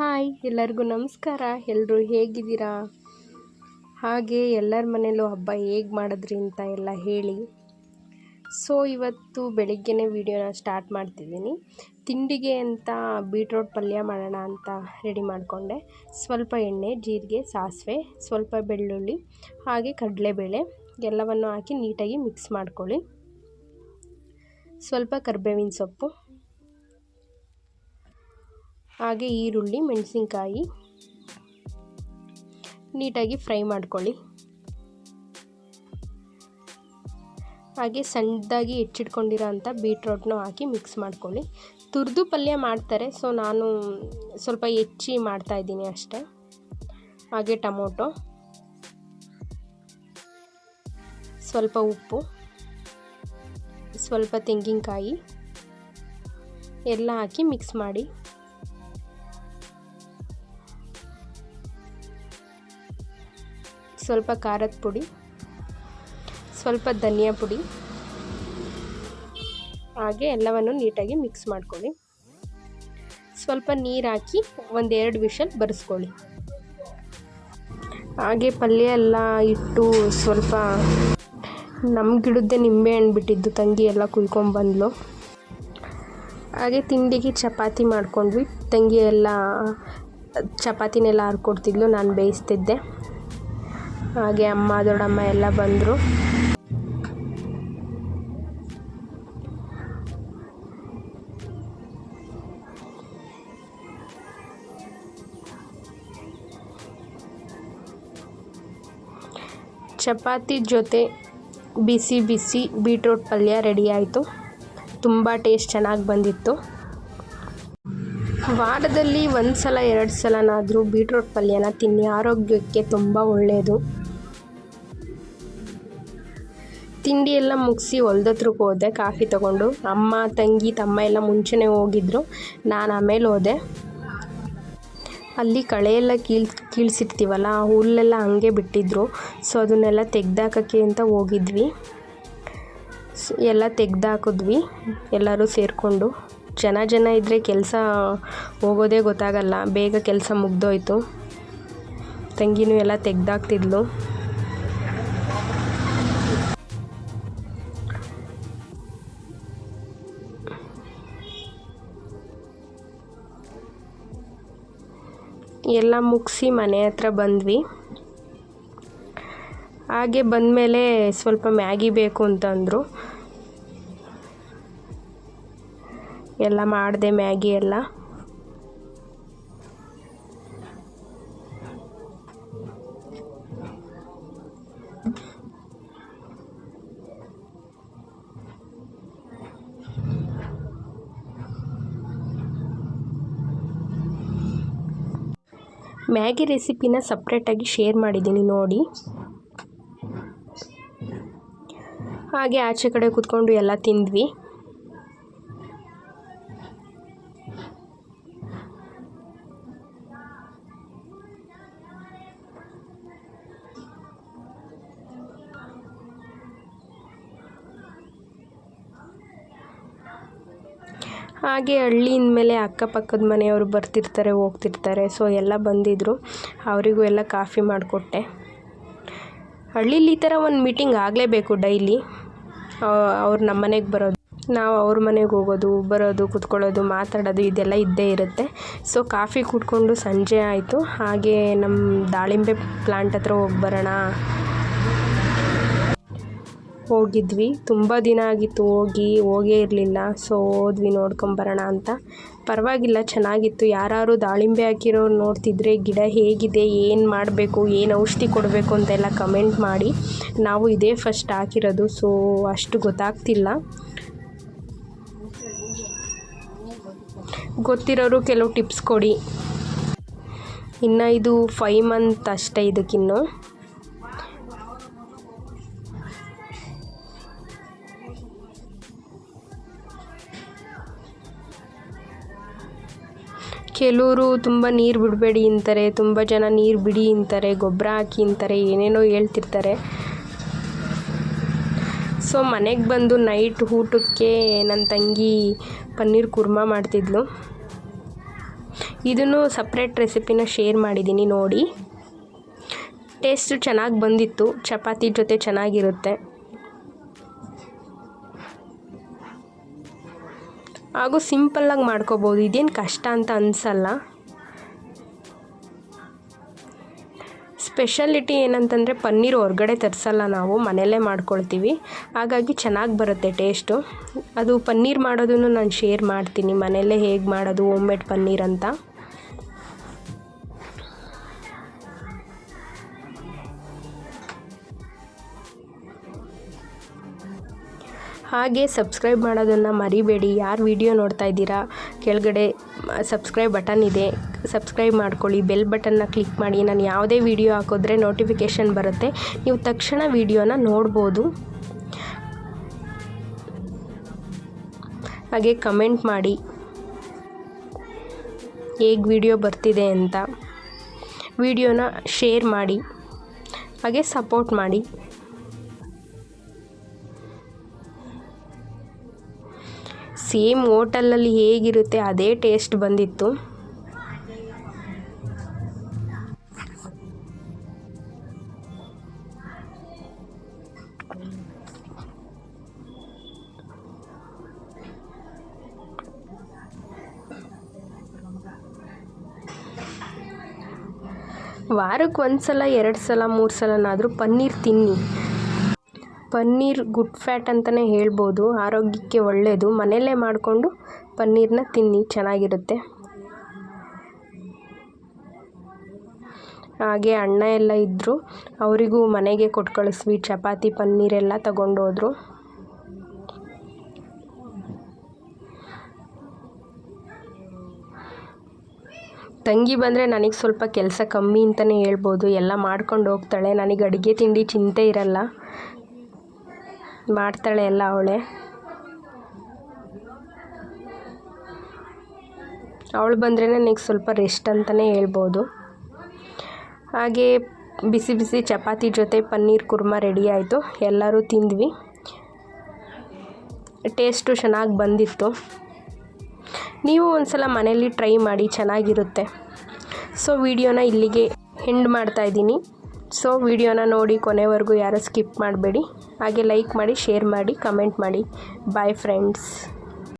Hi, ಎಲ್ಲರಿಗೂ ನಮಸ್ಕಾರ. ಎಲ್ಲರೂ ಹೇಗಿದ್ದೀರಾ? ಹಾಗೆ ಎಲ್ಲರ ಮನೇಲೂ ಹಬ್ಬ ಹೇಗೆ ಮಾಡಿದ್ರಿ ಅಂತ ಎಲ್ಲ ಹೇಳಿ. ಸೊ ಇವತ್ತು ಬೆಳಿಗ್ಗೆನೇ ವಿಡಿಯೋನ ಸ್ಟಾರ್ಟ್ ಮಾಡ್ತಿದ್ದೀನಿ. ತಿಂಡಿಗೆ ಅಂತ ಬೀಟ್ರೋಟ್ ಪಲ್ಯ ಮಾಡೋಣ ಅಂತ ರೆಡಿ ಮಾಡಿಕೊಂಡೆ. ಸ್ವಲ್ಪ ಎಣ್ಣೆ, ಜೀರಿಗೆ, ಸಾಸಿವೆ, ಸ್ವಲ್ಪ ಬೆಳ್ಳುಳ್ಳಿ, ಹಾಗೆ ಕಡಲೆಬೇಳೆ ಎಲ್ಲವನ್ನು ಹಾಕಿ ನೀಟಾಗಿ ಮಿಕ್ಸ್ ಮಾಡ್ಕೊಳ್ಳಿ. ಸ್ವಲ್ಪ ಕರ್ಬೇವಿನ ಸೊಪ್ಪು ಹಾಗೆ ಈರುಳ್ಳಿ, ಮೆಣಸಿನ್ಕಾಯಿ ನೀಟಾಗಿ ಫ್ರೈ ಮಾಡ್ಕೊಳ್ಳಿ. ಹಾಗೆ ಸಣ್ಣದಾಗಿ ಹೆಚ್ಚಿಟ್ಕೊಂಡಿರೋ ಅಂಥ ಬೀಟ್ರೋಟ್ನು ಹಾಕಿ ಮಿಕ್ಸ್ ಮಾಡ್ಕೊಳ್ಳಿ. ತುರಿದು ಪಲ್ಯ ಮಾಡ್ತಾರೆ, ಸೊ ನಾನು ಸ್ವಲ್ಪ ಹೆಚ್ಚಿ ಮಾಡ್ತಾಯಿದ್ದೀನಿ ಅಷ್ಟೇ. ಹಾಗೆ ಟೊಮೊಟೊ, ಸ್ವಲ್ಪ ಉಪ್ಪು, ಸ್ವಲ್ಪ ತೆಂಗಿನಕಾಯಿ ಎಲ್ಲ ಹಾಕಿ ಮಿಕ್ಸ್ ಮಾಡಿ ಸ್ವಲ್ಪ ಖಾರದ ಪುಡಿ, ಸ್ವಲ್ಪ ಧನಿಯಾ ಪುಡಿ, ಹಾಗೆ ಎಲ್ಲವನ್ನು ನೀಟಾಗಿ ಮಿಕ್ಸ್ ಮಾಡ್ಕೊಳ್ಳಿ. ಸ್ವಲ್ಪ ನೀರು ಹಾಕಿ ಒಂದೆರಡು ವಿಷಲ್ ಬರೆಸ್ಕೊಳ್ಳಿ. ಹಾಗೆ ಪಲ್ಯ ಎಲ್ಲ ಇಟ್ಟು ಸ್ವಲ್ಪ ನಮ್ಮ ಗಿಡದ್ದೇ ನಿಂಬೆಹಣ್ಣು ಬಿಟ್ಟಿದ್ದು, ತಂಗಿ ಎಲ್ಲ ಕುಯ್ಕೊಂಬಂದ್ಲು ಹಾಗೆ ತಿಂಡಿಗೆ ಚಪಾತಿ ಮಾಡ್ಕೊಂಡ್ವಿ. ತಂಗಿ ಎಲ್ಲ ಚಪಾತಿನೆಲ್ಲ ಹಾರ್ಕೊಡ್ತಿದ್ಲು ನಾನು ಬೇಯಿಸ್ತಿದ್ದೆ. ಹಾಗೆ ಅಮ್ಮ, ದೊಡ್ಡಮ್ಮ ಎಲ್ಲ ಬಂದರು. ಚಪಾತಿ ಜೊತೆ ಬಿಸಿ ಬಿಸಿ ಬೀಟ್ರೋಟ್ ಪಲ್ಯ ರೆಡಿ ಆಯಿತು. ತುಂಬ ಟೇಸ್ಟ್ ಚೆನ್ನಾಗಿ ಬಂದಿತ್ತು. ವಾರದಲ್ಲಿ ಒಂದು ಸಲ ಎರಡು ಸಲನಾದರೂ ಬೀಟ್ರೋಟ್ ಪಲ್ಯನ ತಿನ್ನಿ. ಆರೋಗ್ಯಕ್ಕೆ ತುಂಬ ಒಳ್ಳೆಯದು ತಿಂಡಿ ಎಲ್ಲ ಮುಗಿಸಿ ಹೊಲ್ದತ್ರಕ್ಕೆ ಹೋದೆ, ಕಾಫಿ ತೊಗೊಂಡು. ಅಮ್ಮ, ತಂಗಿ, ತಮ್ಮ ಎಲ್ಲ ಮುಂಚೆನೇ ಹೋಗಿದ್ರು. ನಾನು ಆಮೇಲೆ ಹೋದೆ. ಅಲ್ಲಿ ಕಳೆ ಎಲ್ಲ ಕೀಳ್, ಕೀಳ್ಸಿರ್ತೀವಲ್ಲ, ಆ ಹುಲ್ಲೆಲ್ಲ ಹಂಗೆ ಬಿಟ್ಟಿದ್ರು. ಸೊ ಅದನ್ನೆಲ್ಲ ತೆಗ್ದಾಕೋಕ್ಕೆ ಅಂತ ಹೋಗಿದ್ವಿ. ಎಲ್ಲ ತೆಗ್ದಾಕಿದ್ವಿ, ಎಲ್ಲರೂ ಸೇರಿಕೊಂಡು. ಜನ ಜನ ಇದ್ದರೆ ಕೆಲಸ ಹೋಗೋದೇ ಗೊತ್ತಾಗಲ್ಲ, ಬೇಗ ಕೆಲಸ ಮುಗ್ದೋಯ್ತು. ತಂಗಿನೂ ಎಲ್ಲ ತೆಗ್ದಾಕ್ತಿದ್ಲು. ಎಲ್ಲ ಮುಗಿಸಿ ಮನೆ ಹತ್ರ ಬಂದ್ವಿ. ಹಾಗೆ ಬಂದಮೇಲೆ ಸ್ವಲ್ಪ ಮ್ಯಾಗಿ ಬೇಕು ಅಂತಂದರು. ಎಲ್ಲ ಮಾಡಿದೆ ಮ್ಯಾಗಿ ಎಲ್ಲ. ಮ್ಯಾಗಿ ರೆಸಿಪಿನ ಸಪ್ರೇಟಾಗಿ ಶೇರ್ ಮಾಡಿದ್ದೀನಿ ನೋಡಿ. ಹಾಗೆ ಆಚೆ ಕಡೆ ಕೂತ್ಕೊಂಡು ಎಲ್ಲ ತಿಂದ್ವಿ. ಹಾಗೆ ಹಳ್ಳಿಯಿಂದ ಮೇಲೆ ಅಕ್ಕಪಕ್ಕದ ಮನೆಯವರು ಬರ್ತಿರ್ತಾರೆ, ಹೋಗ್ತಿರ್ತಾರೆ. ಸೊ ಎಲ್ಲ ಬಂದಿದ್ದರು ಅವರಿಗೂ ಎಲ್ಲ ಕಾಫಿ ಮಾಡಿಕೊಟ್ಟೆ. ಹಳ್ಳೀಲಿ ಈ ಥರ ಒಂದು ಮೀಟಿಂಗ್ ಆಗಲೇಬೇಕು ಡೈಲಿ ಅವ್ರು ನಮ್ಮ ಮನೆಗೆ ಬರೋದು. ನಾವು ಅವ್ರ ಮನೆಗೆ ಹೋಗೋದು, ಬರೋದು, ಕುತ್ಕೊಳ್ಳೋದು, ಮಾತಾಡೋದು, ಇದೆಲ್ಲ ಇದ್ದೇ ಇರುತ್ತೆ. ಸೊ ಕಾಫಿ ಕುಡ್ಕೊಂಡು ಸಂಜೆ ಆಯಿತು. ಹಾಗೆ ನಮ್ಮ ದಾಳಿಂಬೆ ಪ್ಲಾಂಟ್ ಹತ್ರ ಹೋಗಿ ಬರೋಣ ಹೋಗಿದ್ವಿ. ತುಂಬ ದಿನ ಆಗಿತ್ತು, ಹೋಗಿ ಹೋಗೇ ಇರಲಿಲ್ಲ. ಸೊ ಹೋದ್ವಿ ನೋಡ್ಕೊಂಬರೋಣ ಅಂತ. ಪರವಾಗಿಲ್ಲ, ಚೆನ್ನಾಗಿತ್ತು. ಯಾರು ದಾಳಿಂಬೆ ಹಾಕಿರೋ ನೋಡ್ತಿದ್ರೆ ಗಿಡ ಹೇಗಿದೆ, ಏನು ಮಾಡಬೇಕು, ಏನು ಔಷಧಿ ಕೊಡಬೇಕು ಅಂತೆಲ್ಲ ಕಮೆಂಟ್ ಮಾಡಿ. ನಾವು ಇದೇ ಫಸ್ಟ್ ಹಾಕಿರೋದು ಸೊ ಅಷ್ಟು ಗೊತ್ತಾಗ್ತಿಲ್ಲ. ಗೊತ್ತಿರೋರು ಕೆಲವು ಟಿಪ್ಸ್ ಕೊಡಿ. ಇನ್ನು ಇದು ಫೈವ್ ಮಂತ್ ಅಷ್ಟೇ ಇದಕ್ಕಿನ್ನು. ಕೆಲವರು ತುಂಬ ನೀರು ಬಿಡಬೇಡಿ ಅಂತಾರೆ, ತುಂಬ ಜನ ನೀರು ಬಿಡಿ ಅಂತಾರೆ, ಗೊಬ್ಬರ ಹಾಕಿ ಅಂತಾರೆ, ಏನೇನೋ ಹೇಳ್ತಿರ್ತಾರೆ. ಸೊ ಮನೆಗೆ ಬಂದು ನೈಟ್ ಊಟಕ್ಕೆ ನನ್ನ ತಂಗಿ ಪನ್ನೀರ್ ಕುರ್ಮಾ ಮಾಡ್ತಿದ್ಲು. ಇದನ್ನು ಸಪ್ರೇಟ್ ರೆಸಿಪಿನ ಶೇರ್ ಮಾಡಿದ್ದೀನಿ ನೋಡಿ. ಟೇಸ್ಟು ಚೆನ್ನಾಗಿ ಬಂದಿತ್ತು, ಚಪಾತಿ ಜೊತೆ ಚೆನ್ನಾಗಿರುತ್ತೆ. ಹಾಗೂ ಸಿಂಪಲ್ಲಾಗಿ ಮಾಡ್ಕೋಬೋದು. ಇದೇನು ಕಷ್ಟ ಅಂತ ಅನಿಸಲ್ಲ. ಸ್ಪೆಷಾಲಿಟಿ ಏನಂತಂದರೆ ಪನ್ನೀರ್ ಹೊರ್ಗಡೆ ತರಿಸಲ್ಲ ನಾವು, ಮನೆಯಲ್ಲೇ ಮಾಡ್ಕೊಳ್ತೀವಿ. ಹಾಗಾಗಿ ಚೆನ್ನಾಗಿ ಬರುತ್ತೆ ಟೇಸ್ಟು. ಅದು ಪನ್ನೀರ್ ಮಾಡೋದನ್ನು ನಾನು ಶೇರ್ ಮಾಡ್ತೀನಿ, ಮನೆಯಲ್ಲೇ ಹೇಗೆ ಮಾಡೋದು ಹೋಮ್ ಮೇಡ್ ಪನ್ನೀರ್ ಅಂತ. ಹಾಗೆ ಸಬ್ಸ್ಕ್ರೈಬ್ ಮಾಡೋದನ್ನು ಮರಿಬೇಡಿ. ಯಾರು ವಿಡಿಯೋ ನೋಡ್ತಾ ಇದ್ದೀರಾ, ಕೆಳಗಡೆ ಸಬ್ಸ್ಕ್ರೈಬ್ ಬಟನ್ ಇದೆ. ಸಬ್ಸ್ಕ್ರೈಬ್ ಮಾಡ್ಕೊಳ್ಳಿ. ಬೆಲ್ ಬಟನ್ನ ಕ್ಲಿಕ್ ಮಾಡಿ. ನಾನು ಯಾವುದೇ ವಿಡಿಯೋ ಹಾಕಿದ್ರೆ ನೋಟಿಫಿಕೇಷನ್ ಬರುತ್ತೆ. ನೀವು ತಕ್ಷಣ ವಿಡಿಯೋನ ನೋಡ್ಬೋದು. ಹಾಗೆ ಕಮೆಂಟ್ ಮಾಡಿ. ಹೇಗೆ ವಿಡಿಯೋ ಬರ್ತಿದೆ ಅಂತ ವಿಡಿಯೋನ ಶೇರ್ ಮಾಡಿ. ಹಾಗೆ ಸಪೋರ್ಟ್ ಮಾಡಿ. ಸೇಮ್ ಹೋಟೆಲಲ್ಲಿ ಹೇಗಿರುತ್ತೆ ಅದೇ ಟೇಸ್ಟ್ ಬಂದಿತ್ತು. ವಾರಕ್ಕೆ ಒಂದು ಸಲ ಎರಡು ಸಲ ಮೂರು ಸಲನಾದರೂ ಪನ್ನೀರ್ ತಿನ್ನಿ. ಪನ್ನೀರ್ ಗುಡ್ ಫ್ಯಾಟ್ ಅಂತಲೇ ಹೇಳ್ಬೋದು. ಆರೋಗ್ಯಕ್ಕೆ ಒಳ್ಳೆಯದು ಮನೆಯಲ್ಲೇ ಮಾಡಿಕೊಂಡು ಪನ್ನೀರನ್ನ ತಿನ್ನಿ, ಚೆನ್ನಾಗಿರುತ್ತೆ. ಹಾಗೆ ಅಣ್ಣ ಎಲ್ಲ ಇದ್ದರು ಅವರಿಗೂ ಮನೆಗೆ ಕೊಟ್ಟು ಕಳಿಸ್ವಿ. ಚಪಾತಿ ಪನ್ನೀರೆಲ್ಲ ತಗೊಂಡೋದ್ರು. ತಂಗಿ ಬಂದರೆ ನನಗೆ ಸ್ವಲ್ಪ ಕೆಲಸ ಕಮ್ಮಿ ಅಂತಲೇ ಹೇಳ್ಬೋದು. ಎಲ್ಲ ಮಾಡ್ಕೊಂಡು ಹೋಗ್ತಾಳೆ. ನನಗೆ ಅಡುಗೆ, ತಿಂಡಿ ಚಿಂತೆ ಇರಲ್ಲ. ಮಾಡ್ತಾಳೆ ಎಲ್ಲ ಅವಳೆ. ಅವಳು ಬಂದ್ರೇ ನನಗೆ ಸ್ವಲ್ಪ ರೆಸ್ಟ್ ಅಂತಲೇ ಹೇಳ್ಬೋದು. ಹಾಗೆ ಬಿಸಿ ಬಿಸಿ ಚಪಾತಿ ಜೊತೆ ಪನ್ನೀರ್ ಕುರ್ಮ ರೆಡಿ ಆಯಿತು. ಎಲ್ಲರೂ ತಿಂದ್ವಿ. ಟೇಸ್ಟು ಚೆನ್ನಾಗಿ ಬಂದಿತ್ತು. ನೀವು ಒಂದು ಸಲ ಮನೇಲಿ ಟ್ರೈ ಮಾಡಿ ಚೆನ್ನಾಗಿರುತ್ತೆ. ಸೊ ವಿಡಿಯೋನ ಇಲ್ಲಿಗೆ ಹೆಂಡ್ ಮಾಡ್ತಾಯಿದ್ದೀನಿ ಸೊ ವಿಡಿಯೋನ ನೋಡಿ ಕೊನೆವರೆಗೂ ಯಾರೂ ಸ್ಕಿಪ್ ಮಾಡಬೇಡಿ. ಹಾಗೆ ಲೈಕ್ ಮಾಡಿ ಶೇರ್ ಮಾಡಿ ಕಮೆಂಟ್ ಮಾಡಿ. Bye friends